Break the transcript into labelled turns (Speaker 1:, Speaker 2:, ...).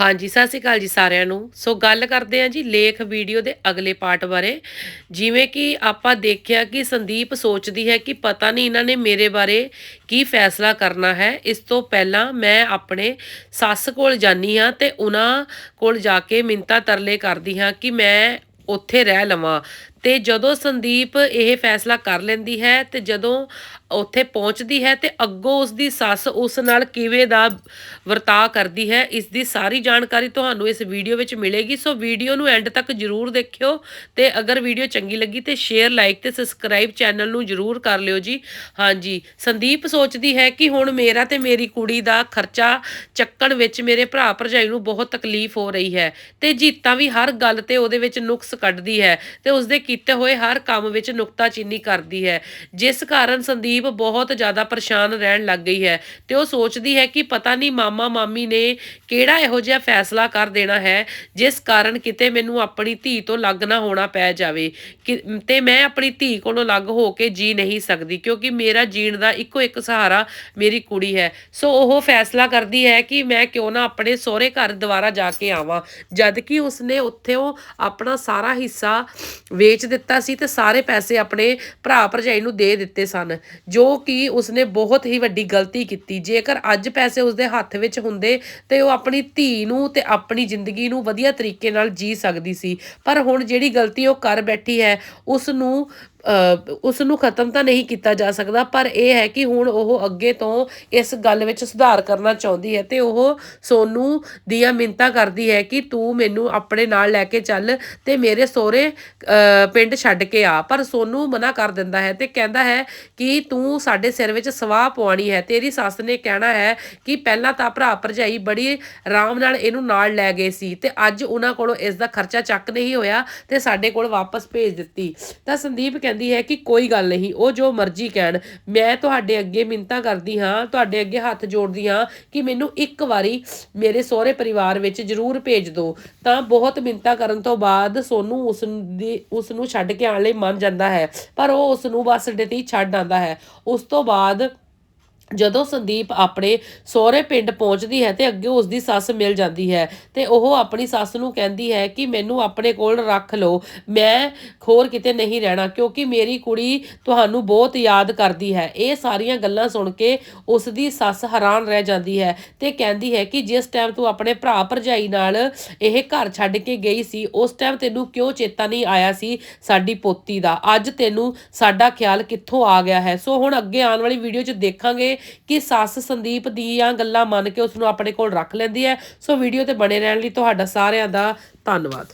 Speaker 1: ਹਾਂਜੀ, ਸਤਿ ਸ਼੍ਰੀ ਅਕਾਲ ਜੀ ਸਾਰਿਆਂ ਨੂੰ। ਸੋ ਗੱਲ ਕਰਦੇ ਹਾਂ ਜੀ ਲੇਖ ਵੀਡੀਓ ਦੇ ਅਗਲੇ ਪਾਰਟ ਬਾਰੇ। ਜਿਵੇਂ ਕਿ ਆਪਾਂ ਦੇਖਿਆ ਕਿ ਸੰਦੀਪ ਸੋਚਦੀ ਹੈ ਕਿ ਪਤਾ ਨਹੀਂ ਇਹਨਾਂ ਨੇ ਮੇਰੇ ਬਾਰੇ ਕੀ ਫੈਸਲਾ ਕਰਨਾ ਹੈ। ਇਸ ਤੋਂ ਪਹਿਲਾਂ ਮੈਂ ਆਪਣੇ ਸੱਸ ਕੋਲ ਜਾਨੀ ਹਾਂ ਤੇ ਉਹਨਾਂ ਕੋਲ ਜਾ ਕੇ ਮਿੰਤਾ ਤਰਲੇ ਕਰਦੀ ਹਾਂ ਕਿ ਮੈਂ ਉੱਥੇ ਰਹਿ ਲਵਾਂ। ਤੇ ਜਦੋਂ ਸੰਦੀਪ ਇਹ ਫੈਸਲਾ ਕਰ ਲੈਂਦੀ ਹੈ ਤੇ ਜਦੋਂ ਉੱਥੇ ਪਹੁੰਚਦੀ ਹੈ ਤੇ ਅੱਗੋਂ ਉਸ ਦੀ ਸੱਸ ਉਸ ਨਾਲ ਕਿਵੇਂ ਦਾ ਵਰਤਾਅ ਕਰਦੀ ਹੈ ਇਸ ਦੀ ਸਾਰੀ ਜਾਣਕਾਰੀ ਤੁਹਾਨੂੰ ਇਸ ਵੀਡੀਓ ਵਿੱਚ ਮਿਲੇਗੀ। ਸੋ ਵੀਡੀਓ ਨੂੰ ਐਂਡ ਤੱਕ ਜਰੂਰ ਦੇਖਿਓ ਤੇ ਅਗਰ ਵੀਡੀਓ ਚੰਗੀ ਲੱਗੀ ਤੇ ਸ਼ੇਅਰ, ਲਾਈਕ ਤੇ ਸਬਸਕ੍ਰਾਈਬ ਚੈਨਲ ਨੂੰ ਜਰੂਰ ਕਰ ਲਿਓ ਜੀ। ਹਾਂਜੀ, ਸੰਦੀਪ ਸੋਚਦੀ ਹੈ ਕਿ ਹੁਣ ਮੇਰਾ ਤੇ ਮੇਰੀ ਕੁੜੀ ਦਾ ਖਰਚਾ ਚੱਕਣ ਵਿੱਚ ਮੇਰੇ ਭਰਾ ਭਰਜਾਈ ਨੂੰ ਬਹੁਤ ਤਕਲੀਫ ਹੋ ਰਹੀ ਹੈ ਤੇ ਜੀਤਾ ਵੀ ਹਰ ਗੱਲ ਤੇ ਉਹਦੇ ਵਿੱਚ ਨੁਕਸ ਕੱਢਦੀ ਹੈ ਤੇ ਉਸਦੇ ਕੀਤੇ ਹੋਏ ਹਰ ਕੰਮ ਵਿੱਚ ਨੁਕਤਾਚੀਨੀ ਕਰਦੀ ਹੈ। ਜਿਸ ਕਾਰਨ ਸੰਦੀਪ ਬਹੁਤ ਜ਼ਿਆਦਾ ਪਰੇਸ਼ਾਨ ਰਹਿਣ ਲੱਗ ਗਈ ਹੈ ਤੇ ਉਹ ਸੋਚਦੀ ਹੈ ਕਿ ਪਤਾ ਨਹੀਂ ਮਾਮਾ ਮਾਮੀ ਨੇ ਕਿਹੜਾ ਇਹੋ ਜਿਹਾ ਫੈਸਲਾ ਕਰ ਦੇਣਾ ਹੈ, ਜਿਸ ਕਾਰਨ ਕਿਤੇ ਮੈਨੂੰ ਆਪਣੀ ਧੀ ਤੋਂ ਅਲੱਗ ਨਾ ਹੋਣਾ ਪੈ ਜਾਵੇ। ਕਿ- ਤੇ ਮੈਂ ਆਪਣੀ ਧੀ ਕੋਲੋਂ ਅਲੱਗ ਹੋ ਕੇ ਜੀ ਨਹੀਂ ਸਕਦੀ, ਕਿਉਂਕਿ ਮੇਰਾ ਜੀਣ ਦਾ ਇੱਕੋ ਇੱਕ ਸਹਾਰਾ ਮੇਰੀ ਕੁੜੀ ਹੈ। ਸੋ ਉਹ ਫੈਸਲਾ ਕਰਦੀ ਹੈ ਕਿ ਮੈਂ ਕਿਉਂ ਨਾ ਆਪਣੇ ਸਹੁਰੇ ਘਰ ਦੁਬਾਰਾ ਜਾ ਕੇ ਆਵਾਂ ਜਦ ਕਿ ਉਸਨੇ ਉੱਥੇ ਉਹ ਆਪਣਾ ਸਾਰਾ ਹਿੱਸਾ ਵੇਚ ਦਿੱਤਾ ਸੀ ਤੇ ਸਾਰੇ ਪੈਸੇ ਆਪਣੇ ਭਰਾ ਭਰਜਾਈ ਨੂੰ ਦੇ ਦਿੱਤੇ ਸਨ, ਜੋ ਕਿ ਉਸਨੇ ਬਹੁਤ ਹੀ ਵੱਡੀ ਗਲਤੀ ਕੀਤੀ। ਜੇਕਰ ਅੱਜ ਪੈਸੇ ਉਸਦੇ ਹੱਥ ਵਿੱਚ ਹੁੰਦੇ ਤੇ ਉਹ ਆਪਣੀ ਧੀ ਨੂੰ ਤੇ ਆਪਣੀ ਜ਼ਿੰਦਗੀ ਨੂੰ ਵਧੀਆ ਤਰੀਕੇ ਨਾਲ ਜੀ ਸਕਦੀ ਸੀ, ਪਰ ਹੁਣ ਜਿਹੜੀ ਗਲਤੀ ਉਹ ਕਰ ਬੈਠੀ ਹੈ ਉਸ ਨੂੰ ਉਸ ਨੂੰ ਖਤਮ ਤਾਂ ਨਹੀਂ ਕੀਤਾ ਜਾ ਸਕਦਾ, ਪਰ ਇਹ ਹੈ ਕਿ ਹੁਣ ਉਹ ਅੱਗੇ ਤੋਂ ਇਸ ਗੱਲ ਵਿੱਚ ਸੁਧਾਰ ਕਰਨਾ ਚਾਹੁੰਦੀ ਹੈ ਤੇ ਉਹ ਸੋਨੂ ਦੀਆਂ ਮਿੰਤਾ ਕਰਦੀ ਹੈ ਕਿ ਤੂੰ ਮੈਨੂੰ ਆਪਣੇ ਨਾਲ ਲੈ ਕੇ ਚੱਲ ਤੇ ਮੇਰੇ ਸਹੁਰੇ ਪਿੰਡ ਛੱਡ ਕੇ ਆ। ਪਰ ਸੋਨੂ ਮਨਾ ਕਰ ਦਿੰਦਾ ਹੈ ਤੇ ਕਹਿੰਦਾ ਹੈ ਕਿ ਤੂੰ ਸਾਡੇ ਸਿਰ ਵਿੱਚ ਸਵਾਹ ਪਵਾਣੀ ਹੈ। ਤੇਰੀ ਸੱਸ ਨੇ ਕਹਿਣਾ ਹੈ ਕਿ ਪਹਿਲਾਂ ਤਾਂ ਭਰਾ ਭਰਜਾਈ ਬੜੀ ਆਰਾਮ ਨਾਲ ਇਹਨੂੰ ਨਾਲ ਲੈ ਗਏ ਸੀ ਤੇ ਅੱਜ ਉਹਨਾਂ ਕੋਲੋਂ ਇਸ ਦਾ ਖਰਚਾ ਚੱਕ ਨਹੀਂ ਹੋਇਆ ਤੇ ਸਾਡੇ ਕੋਲ ਵਾਪਸ ਭੇਜ ਦਿੱਤੀ। ਤਾਂ ਸੰਦੀਪ ਕਹਿੰਦੀ ਹੈ ਕਿ ਕੋਈ ਗੱਲ ਨਹੀਂ, ਉਹ ਜੋ ਮਰਜ਼ੀ ਕਹਿਣ। ਮੈਂ ਤੁਹਾਡੇ ਅੱਗੇ ਮਿੰਤਾ ਕਰਦੀ ਹਾਂ, ਤੁਹਾਡੇ ਅੱਗੇ ਹੱਥ ਜੋੜਦੀ ਹਾਂ ਕਿ ਮੈਨੂੰ ਇੱਕ ਵਾਰੀ ਮੇਰੇ ਸਹੁਰੇ ਪਰਿਵਾਰ ਵਿੱਚ ਜ਼ਰੂਰ ਭੇਜ ਦਿਓ। ਤਾਂ ਬਹੁਤ ਮਿੰਤਾ ਕਰਨ ਤੋਂ ਬਾਅਦ ਸੋਨੂੰ ਉਸ ਦੀ, ਉਸ ਨੂੰ ਛੱਡ ਕੇ ਆਉਣ ਲਈ ਮੰਨ ਜਾਂਦਾ ਹੈ, ਪਰ ਉਹ ਉਸ ਨੂੰ ਬੱਸ ਅੱਡੇ ਤੇ ਹੀ ਛੱਡ ਆਂਦਾ ਹੈ। ਉਸ ਤੋਂ ਬਾਅਦ ਜਦੋਂ ਸੰਦੀਪ ਆਪਣੇ ਸਹੁਰੇ ਪਿੰਡ ਪਹੁੰਚਦੀ ਹੈ ਤੇ ਅੱਗੇ ਉਸ ਦੀ ਸੱਸ ਮਿਲ ਜਾਂਦੀ ਹੈ ਤੇ ਉਹ ਆਪਣੀ ਸੱਸ ਨੂੰ ਕਹਿੰਦੀ ਹੈ ਕਿ ਮੈਨੂੰ ਆਪਣੇ ਕੋਲ ਰੱਖ ਲਓ, ਮੈਂ ਹੋਰ ਕਿਤੇ ਨਹੀਂ ਰਹਿਣਾ ਕਿਉਂਕਿ ਮੇਰੀ ਕੁੜੀ ਤੁਹਾਨੂੰ ਬਹੁਤ ਯਾਦ ਕਰਦੀ ਹੈ। ਇਹ ਸਾਰੀਆਂ ਗੱਲਾਂ ਸੁਣ ਕੇ ਉਸ ਦੀ ਸੱਸ ਹੈਰਾਨ ਰਹਿ ਜਾਂਦੀ ਹੈ ਤੇ ਕਹਿੰਦੀ ਹੈ ਕਿ ਜਿਸ ਟਾਈਮ ਤੂੰ ਆਪਣੇ ਭਰਾ ਭਰਜਾਈ ਨਾਲ ਇਹ ਘਰ ਛੱਡ ਕੇ ਗਈ ਸੀ, ਉਸ ਟਾਈਮ ਤੈਨੂੰ ਕਿਉਂ ਚੇਤਾ ਨਹੀਂ ਆਇਆ ਸੀ ਸਾਡੀ ਪੋਤੀ ਦਾ? ਅੱਜ ਤੈਨੂੰ ਸਾਡਾ ਖਿਆਲ ਕਿੱਥੋਂ ਆ ਗਿਆ ਹੈ? ਸੋ ਹੁਣ ਅੱਗੇ ਆਉਣ ਵਾਲੀ ਵੀਡੀਓ 'ਚ ਦੇਖਾਂਗੇ ਕਿ ਸੱਸ ਸੰਦੀਪ ਦੀਆਂ ਗੱਲਾਂ ਮੰਨ ਕੇ ਉਸ ਨੂੰ ਆਪਣੇ ਕੋਲ ਰੱਖ ਲੈਂਦੀ ਹੈ। ਸੋ ਵੀਡੀਓ ਤੇ ਬਣੇ ਰਹਿਣ ਲਈ ਤੁਹਾਡਾ ਸਾਰਿਆਂ ਦਾ ਧੰਨਵਾਦ।